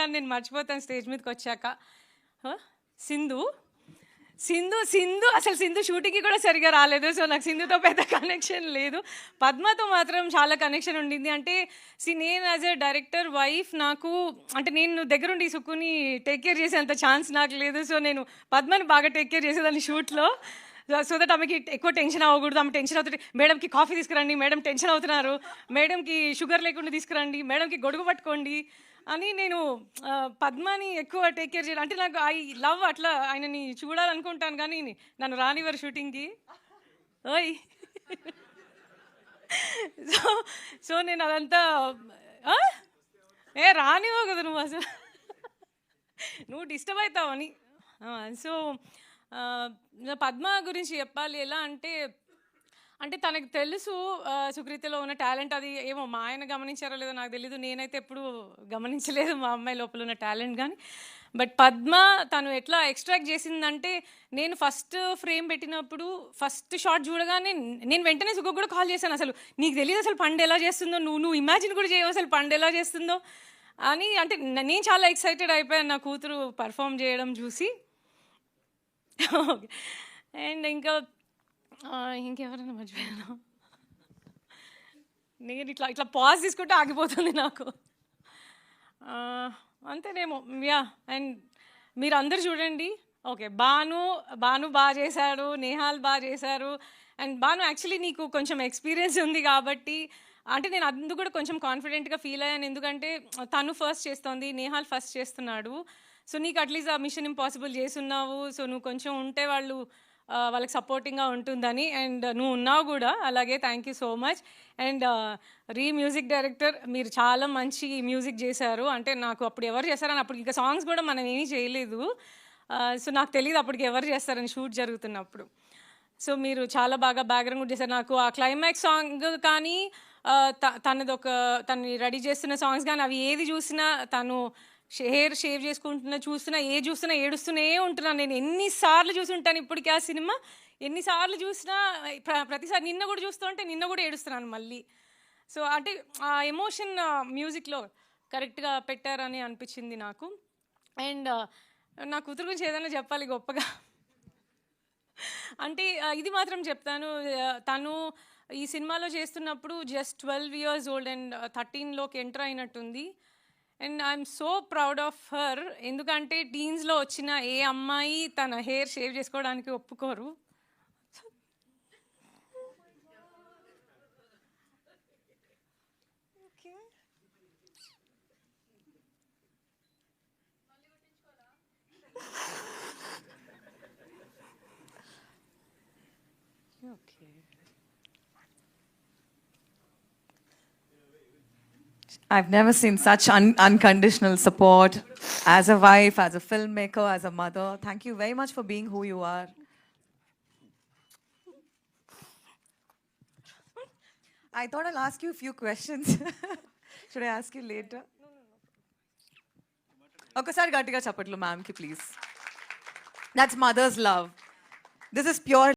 నేను మర్చిపోతాను స్టేజ్ మీదకి వచ్చాక. సింధు? సింధు సింధు అసలు సింధు షూటింగ్కి కూడా సరిగా రాలేదు. సో నాకు సింధుతో పెద్ద కనెక్షన్ లేదు. పద్మతో మాత్రం చాలా కనెక్షన్ ఉండింది. అంటే సి నేను యాజ్ ఎ డైరెక్టర్ వైఫ్ నాకు అంటే నేను దగ్గరుండి సుక్కుని టేక్ కేర్ చేసేంత ఛాన్స్ నాకు లేదు. సో నేను పద్మని బాగా టేక్ కేర్ చేసేదాన్ని షూట్లో సో దట్ ఆమెకి ఎక్కువ టెన్షన్ అవ్వకూడదు. ఆమె టెన్షన్ అవుతుంది మేడంకి కాఫీ తీసుకురండి. మేడం టెన్షన్ అవుతున్నారు. మేడంకి షుగర్ లేకుండా తీసుకురండి. మేడంకి గొడుగు పట్టుకోండి. అని నేను పద్మాని పద్మని ఎక్కువ టేక్ కేర్ చేయాలి. అంటే నాకు ఐ లవ్ అట్లా ఆయనని చూడాలనుకుంటాను కానీ నన్ను రానివ్వరు షూటింగ్కి ఓయ్. సో సో నేను అదంతా ఆ? ఏ రానివ్వవు కదా నువ్వు అసలు. నువ్వు డిస్టర్బ్ అవుతావని. సో పద్మ గురించి చెప్పాలి. ఎలా అంటే అంటే తనకు తెలుసు సుకృతిలో ఉన్న టాలెంట్ అది ఏమో మా ఆయన గమనించారో లేదో నాకు తెలీదు. నేనైతే ఎప్పుడు గమనించలేదు మా అమ్మాయి లోపల ఉన్న టాలెంట్ కానీ బట్ పద్మ తను ఎట్లా ఎక్స్ట్రాక్ట్ చేసిందంటే నేను ఫస్ట్ ఫ్రేమ్ పెట్టినప్పుడు ఫస్ట్ షాట్ చూడగానే నేను వెంటనే సుఖ కూడా కాల్ చేశాను. అసలు నీకు తెలియదు అసలు పండు ఎలా చేస్తుందో నువ్వు నువ్వు ఇమాజిన్ కూడా చేయవు అసలు పండు ఎలా చేస్తుందో అని. అంటే నేను చాలా ఎక్సైటెడ్ అయిపోయాను నా కూతురు పర్ఫామ్ చేయడం చూసి. అండ్ ఇంకా ఇంకెవరైనా మర్చిపోయాను? నేను ఇట్లా ఇట్లా పాజ్ తీసుకుంటే ఆగిపోతుంది నాకు. అంతేనేమో. యా అండ్ మీరు అందరు చూడండి. ఓకే బాను బాను బాగా చేశాడు నేహాల్ బాగా చేశారు. అండ్ బాను యాక్చువల్లీ నీకు కొంచెం ఎక్స్పీరియన్స్ ఉంది కాబట్టి అంటే నేను అందుకు కూడా కొంచెం కాన్ఫిడెంట్గా ఫీల్ అయ్యాను. ఎందుకంటే తను ఫస్ట్ చేస్తోంది నేహాల్ ఫస్ట్ చేస్తున్నాడు. సో నీకు అట్లీస్ట్ ఆ మిషన్ ఇంపాసిబుల్ చేస్తున్నావు. సో నువ్వు కొంచెం ఉంటే వాళ్ళు వాళ్ళకి సపోర్టింగ్గా ఉంటుందని. అండ్ నువ్వు ఉన్నావు కూడా. అలాగే thank you so much and re music director మీరు చాలా మంచి మ్యూజిక్ చేశారు. అంటే నాకు అప్పుడు ఎవరు చేశారని అప్పుడు ఇంకా సాంగ్స్ కూడా మనం ఏమీ చేయలేదు. సో నాకు తెలియదు అప్పటికి ఎవరు చేస్తారని షూట్ జరుగుతున్నప్పుడు. సో మీరు చాలా బాగా బ్యాక్గ్రౌండ్ కూడా చేశారు. నాకు ఆ క్లైమాక్స్ సాంగ్ కానీ తనదొక తనది ఒక తను రెడీ చేస్తున్న సాంగ్స్ కానీ అవి ఏది చూసినా తను హెయిర్ షేవ్ చేసుకుంటున్నా చూస్తున్నా ఏ చూస్తున్నా ఏడుస్తూనే ఉంటున్నాను. నేను ఎన్నిసార్లు చూసి ఉంటాను ఇప్పటికీ ఆ సినిమా. ఎన్నిసార్లు చూసినా ప్ర- ప్రతిసారి నిన్న కూడా చూస్తూ ఉంటే నిన్న కూడా ఏడుస్తున్నాను మళ్ళీ. సో అంటే ఆ ఎమోషన్ మ్యూజిక్లో కరెక్ట్గా పెట్టారని అనిపించింది నాకు. అండ్ నా కూతురు గురించి ఏదైనా చెప్పాలి గొప్పగా? అంటే ఇది మాత్రం చెప్తాను. తను ఈ సినిమాలో చేస్తున్నప్పుడు just twelve years old and థర్టీన్లోకి enter అయినట్టుంది. And I'm so proud of her ఎందుకంటే టీన్స్లో వచ్చిన ఏ అమ్మాయి తన హెయిర్ షేవ్ చేసుకోవడానికి ఒప్పుకోరు. Okay I've never seen such un- unconditional support as a wife, as a filmmaker, as a mother. Thank you very much for being who you are. I thought I'll ask you a few questions. Should I ask you later? ఒకసారి గట్టిగా చెప్పట్లు మ్యామ్కి please that's mother's love this is pure